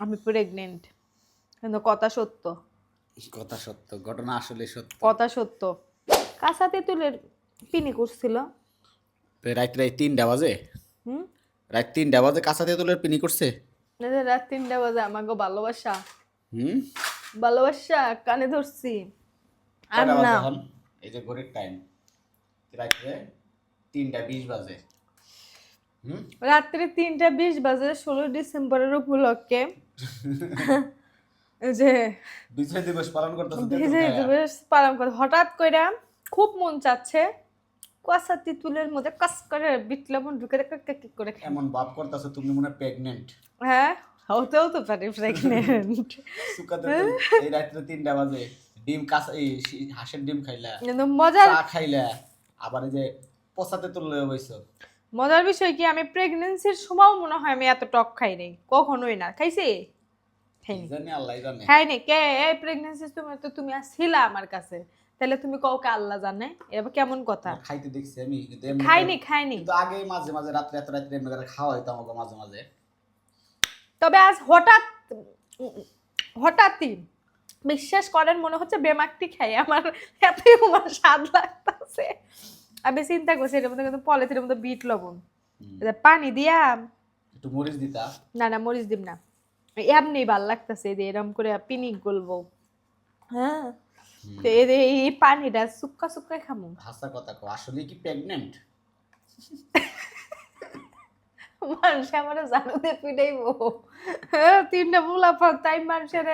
আমি প্রেগনেন্ট কিন্তু কথা সত্য। কথা সত্য ঘটনা আসলে সত্য। কথা সত্য। কাঁচা তেঁতুলের পিনি করছিল। রাত রাত তিনটা বাজে? হুম? রাত তিনটা বাজে কাঁচা তেঁতুলের পিনি করছে? রাত তিনটা বাজে আমাকে ভালোবাসা। হুম? ভালোবাসা কানে ধরছি। আর না। এই যে ঘড়ির টাইম রাত্রে তিনটা বিশ বাজে। হুম? রাত্রি তিনটা বিশ বাজে ষোলো ডিসেম্বরের উপলক্ষে যে বিজয় দিবস পালন করতেছে বিজয় দিবস পালন করে হঠাৎ খুব মন চাচ্ছে কুয়াশা তিতুলের মধ্যে কাজ করে বিট লবণ ঢুকে রেখে কে- কে করে এমন ভাব করতেছে তুমি মনে হ্যাঁ হতেও তো পারি সুকাতে এই রাত্রে তিনটা বাজে। ডিম কাঁচা এই হাঁসের ডিম খাইলা। চা খাইলা। আবার এই যে পচাতে তুললে বইছ। মজার বিষয় কি আমি প্রেগনেন্সির সময়ও মনে হয় আমি এত টক খাই নাই। কখনোই না। খাইছি? খাইনি। কে? এই প্রেগনেন্সি তুমি তো তুমি ছিলা আমার কাছে। তাহলে তুমি কাউকে আল্লাহ জানে? এবার কেমন কথা? খাইতে দেখছি আমি খাইনি খাইনি। কিন্তু আগে মাঝে মাঝে রাত্রে এত রাত্রে এমনি করে খাওয়া হইতো আমাকে মাঝে মাঝে। তবে আজ হঠাৎ হঠাৎই বিশ্বাস করেন মনে হচ্ছে বেমাকটি খাই। আমার এতই আমার স্বাদ লাগতেছে। আমি চিন্তা করছি এটার মধ্যে কিন্তু পলিথিনের মধ্যে বিট লবণ। পানি দিয়া একটু মরিচ দিতা। না না মরিচ দিব না। এমনি ভালো লাগতেছে যে এরম করে পিনিক গলবো। হ্যাঁ। তো এই পানিটা সুক্কা সুক্কা খামু। হাসা কথা কো আসলে কি প্রেগনেন্ট মানুষ আমার জানুতে পিটাইবো। হ্যাঁ, তিনটা মুলাফা তাই মানুষের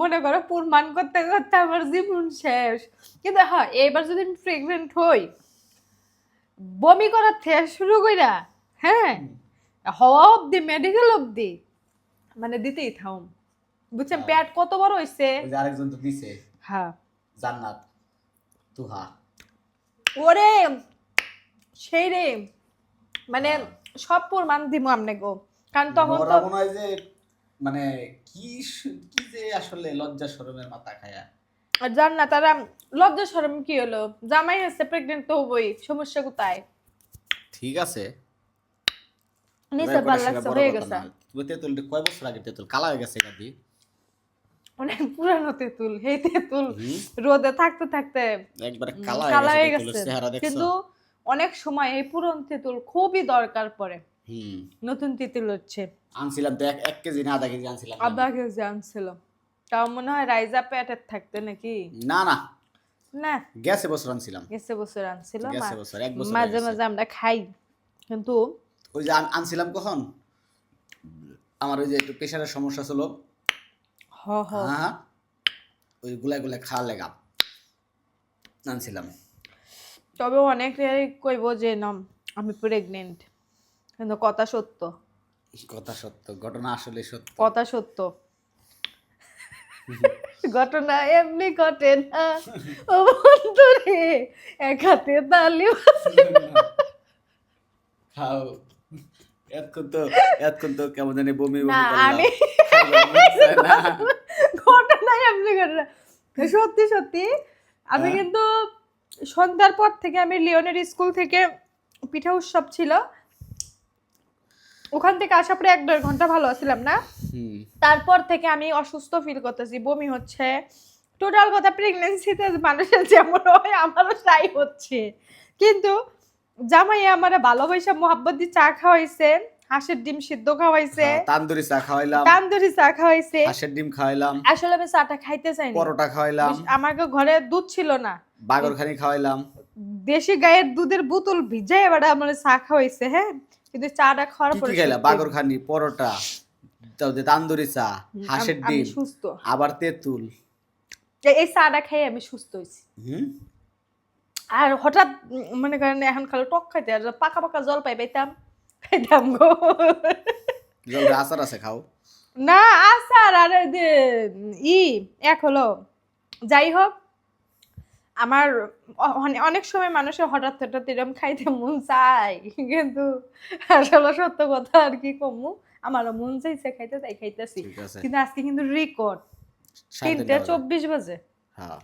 মনে করো প্রমাণ করতে করতে আমার জীবন শেষ। কিন্তু হ্যাঁ এবার যদি আমি প্রেগনেন্ট হই বমি করার থেকে শুরু কইরা হ্যাঁ হওয়া অব্দি মেডিকেল অবধি মানে দিতেই থাম। বুঝছেন। পেট কত বড় হইছে? আরেকজন তো দিছে। হ্যাঁ। জান্নাত। তুহা। ওরে! সেই রে! মানে সব প্রমাণ দিব আমনে গো। কারণ তখন তো মনে হয় যে মানে কি কি যে আসলে লজ্জা শরমের মাথা খায়া। আর জান না তারা লজ্জা শরম কি হলো? জামাই হচ্ছে প্রেগনেন্ট তো হবই সমস্যা কোথায়? ঠিক আছে। নিচে ভালো লাগছে হয়ে গেছে। তুমি তেঁতুল কয় বছর আগে তেঁতুল? কালা হয়ে গেছে গাদি অনেক পুরানো তেঁতুল এই তেঁতুল রোদে থাকতে থাকতে একবারে কালা কালা হয়ে গেছে তেঁতুলের গেছে। চেহারা দেখছ? কিন্তু অনেক সময় এই পুরন তেঁতুল খুবই দরকার পড়ে। নতুন তেঁতুল হচ্ছে। আনছিলাম তো এক কেজি না আধা কেজি আনছিলাম। আধা কেজি আনছিল। তাও মনে হয় রাইজা প্যাটের থাকতে নাকি? না না। না। গেছে বছর আনছিলাম। গেছে বছর আনছিল গেছে বছর এক বছর মাঝে মাঝে আমরা খাই। কিন্তু ওই যে আনছিলাম কখন? আমার ওই যে একটু প্রেশারের সমস্যা ছিল। হ হ। হ্যাঁ। ওই গুলাই গুলাই খাওয়া লেগা। আনছিলাম। তবে অনেক কইব যে নাম আমি প্রেগনেন্ট কিন্তু কথা সত্য। কথা সত্য। ঘটনা আসলে সত্য। কথা সত্য। ঘটনা এমনি ঘটে না। ও বন্ধু রে এক হাতে তালি খাও। এতক্ষণ তো এতক্ষণ তো কেমন জানি বমি বমি না করলাম। আমি খাইবার ঘটনা। সত্যি সত্যি আমি হ্যাঁ? কিন্তু সন্ধ্যার পর থেকে আমি লিওনের স্কুল থেকে পিঠা উৎসব ছিল। ওখান থেকে আসার পরে এক দেড় ঘণ্টা ভালো আছিলাম না। তারপর থেকে আমি অসুস্থ ফিল করতেছি বমি হচ্ছে। টোটাল কথা প্রেগনেন্সিতে মানুষের যেমন হয় আমারও তাই হচ্ছে। কিন্তু জামাই আমার ভালোবাসা মোহাব্বত দিয়ে চা খাওয়াইছে হাঁসের ডিম সিদ্ধ খাওয়াইছে। হ্যাঁ, তান্দুরি চা খাওয়াইলাম। তান্দুরি চা খাওয়াইছে। হাঁসের ডিম খাওয়াইলাম। আসলে আমি চাটা খাইতে চাইনি। পরোটা খাওয়াইলাম। আমাকে ঘরে দুধ ছিল না। বাগরখানি খাওয়াইলাম। দেশি গায়ের দুধের বোতল ভিজাই এবার আমার চা খাওয়াইছে হ্যাঁ? কিন্তু চাটা খাওয়ার পরে কি খাইলাম বাগরখানি পরোটা তান্দুরি চা হাঁসের ডিম সুস্থ। আবার তেঁতুল। এই- চাটা খেয়ে আমি সুস্থ হয়েছি হুম? আর হঠাৎ মনে করেন এখন খালি টক খাইতে আর পাকা পাকা জল পাই পাইতাম খাইতাম গো। জলদি আচার আছে খাও। না আসার আর ই এক হলো যাই হোক আমার অনেক সময় মানুষের হঠাৎ হঠাৎ এরকম খাইতে মন চায় কিন্তু আসলে সত্য কথা আর কি কমু আমারও মন চাইছে খাইতে তাই খাইতেছি। কিন্তু আজকে কিন্তু রেকর্ড তিনটে তিনটা চব্বিশ বাজে। হ্যাঁ।